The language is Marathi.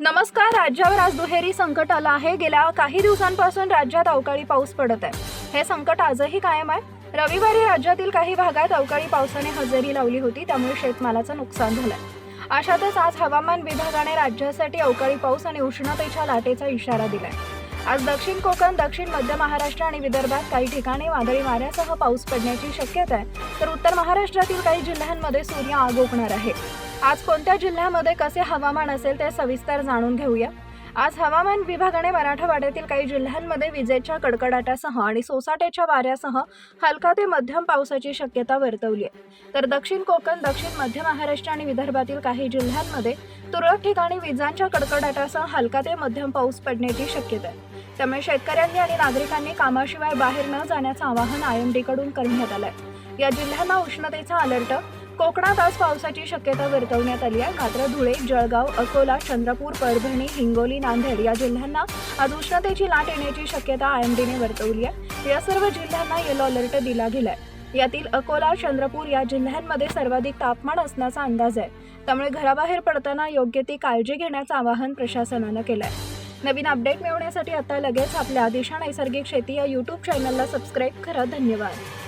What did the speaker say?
नमस्कार राज्यावर आज दुहेरी संकट आलं आहे. गेल्या काही दिवसांपासून राज्यात अवकाळी पाऊस पडत आहे. हे संकट आजही कायम आहे. रविवारी राज्यातील काही भागात अवकाळी पावसाने हजेरी लावली होती त्यामुळे शेतमालाचं नुकसान झालंय. अशातच आज हवामान विभागाने राज्यासाठी अवकाळी पाऊस आणि उष्णतेच्या लाटेचा इशारा दिलाय. आज दक्षिण कोकण दक्षिण मध्य महाराष्ट्र आणि विदर्भात काही ठिकाणी वादळी वाऱ्यासह पाऊस पडण्याची शक्यता आहे. तर उत्तर महाराष्ट्रातील काही जिल्ह्यांमध्ये सूर्य आगोपणार आहे. आज कोणत्या जिल्ह्यामध्ये कसे हवामान असेल ते सविस्तर जाणून घेऊया. आज हवामान विभागाने मराठवाड्यातील काही जिल्ह्यांमध्ये विजेच्या कडकडाटासह आणि सोसाट्याच्या वाऱ्यासह हलका ते मध्यम पावसाची शक्यता वर्तवली आहे तर दक्षिण कोकण दक्षिण मध्य महाराष्ट्र आणि विदर्भातील काही जिल्ह्यांमध्ये तुरळक ठिकाणी विजांच्या कडकडाटासह हलका ते मध्यम पाऊस पडण्याची शक्यता आहे. त्यामुळे शेतकऱ्यांनी आणि नागरिकांनी कामाशिवाय बाहेर न जाण्याचं आवाहन आय एम डीकडून करण्यात आलंय. या जिल्ह्यांना उष्णतेचा अलर्ट कोकणात आज पावसाची शक्यता वर्तवण्यात आली आहे. मात्र धुळे जळगाव अकोला चंद्रपूर परभणी हिंगोली नांदेड या जिल्ह्यांना आज उष्णतेची लाट येण्याची शक्यता आय एम डीने वर्तवली आहे. या सर्व जिल्ह्यांना येलो अलर्ट दिला गेलाय. यातील अकोला चंद्रपूर या जिल्ह्यांमध्ये सर्वाधिक तापमान असण्याचा अंदाज आहे. त्यामुळे घराबाहेर पडताना योग्य ती काळजी घेण्याचं आवाहन प्रशासनानं केलं आहे नवीन अपडेट मिळवण्यासाठी आता लगेच आपल्या दिशा नैसर्गिक शेती या यूट्यूब चॅनलला सबस्क्राईब करा. धन्यवाद.